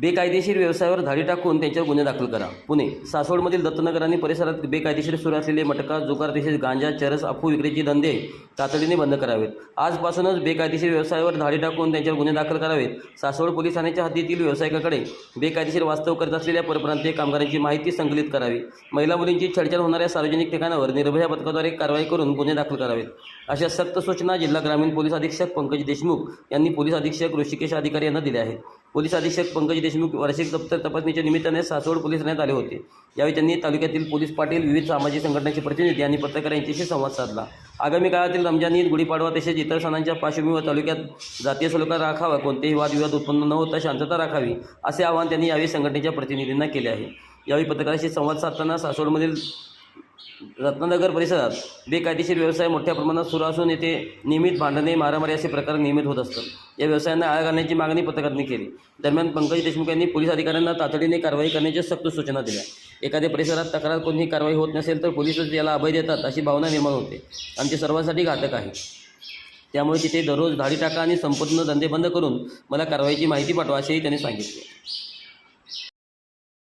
बेकायदेशीर व्यवसायावर धाडी टाकून त्यांच्यावर गुन्हे दाखल करा. पुणे सासवडमधील दत्तनगर आणि परिसरात बेकायदेशीर सुरू असलेले मटका जुगार तसेच गांजा चरस अफू विक्रीचे धंदे तातडीने बंद करावेत. आजपासूनच बेकायदेशीर व्यवसायावर धाडी टाकून त्यांच्यावर गुन्हे दाखल करावेत. सासवड पोलीस ठाण्याच्या हद्दीतील व्यावसायिकाकडे बेकायदेशीर वास्तव करत असलेल्या परप्रांतीय कामगारांची माहिती संकलित करावी. महिला मुलींची छळछाड होणाऱ्या सार्वजनिक ठिकाणावर निर्भया पथकाद्वारे कारवाई करून गुन्हे दाखल करावेत. अशा सक्त सूचना जिल्हा ग्रामीण पोलीस अधीक्षक पंकज देशमुख यांनी पोलीस अधीक्षक ऋषिकेश अधिकारी यांना दिल्या आहेत. पोलीस अधीक्षक पंकज देशमुख वार्षिक दप्तर तपासणीच्या निमित्ताने सासवड पोलीस ठाण्यात आले होते. यावेळी त्यांनी तालुक्यातील पोलीस पाटील विविध सामाजिक संघटनांचे प्रतिनिधी आणि पत्रकार यांच्याशी संवाद साधला. आगामी काळातील रमजान ईद गुढीपाडवा तसेच इतर सणांच्या पार्श्वभूमीवर तालुक्यात जातीय सलोखा राखावा कोणतेही वादविवाद उत्पन्न न होता शांतता राखावी असे आवाहन त्यांनी यावेळी संघटनेच्या प्रतिनिधींना केले आहे. यावेळी पत्रकारांशी संवाद साधताना सासवडमधील रत्नानगर परिसरात बेकायदेशीर व्यवसाय मोठ्या प्रमाणात सुरू असून येथे नियमित भांडणे मारामारी असे प्रकार नियमित होत असतात. या व्यवसायांना आळा घालण्याची मागणी पत्रकारांनी केली. दरम्यान पंकज देशमुख यांनी पोलीस अधिकाऱ्यांना तातडीने कारवाई करण्याच्या सक्त सूचना दिल्या. एखाद्या परिसरात तक्रार कोणीही कारवाई होत नसेल तर पोलीसच याला अभय देतात अशी भावना निर्माण होते. आणि ते सर्वांसाठी घातक आहे. त्यामुळे तिथे दररोज धाडी टाका आणि संपूर्ण धंदे बंद करून मला कारवाईची माहिती पाठवा असेही त्यांनी सांगितले.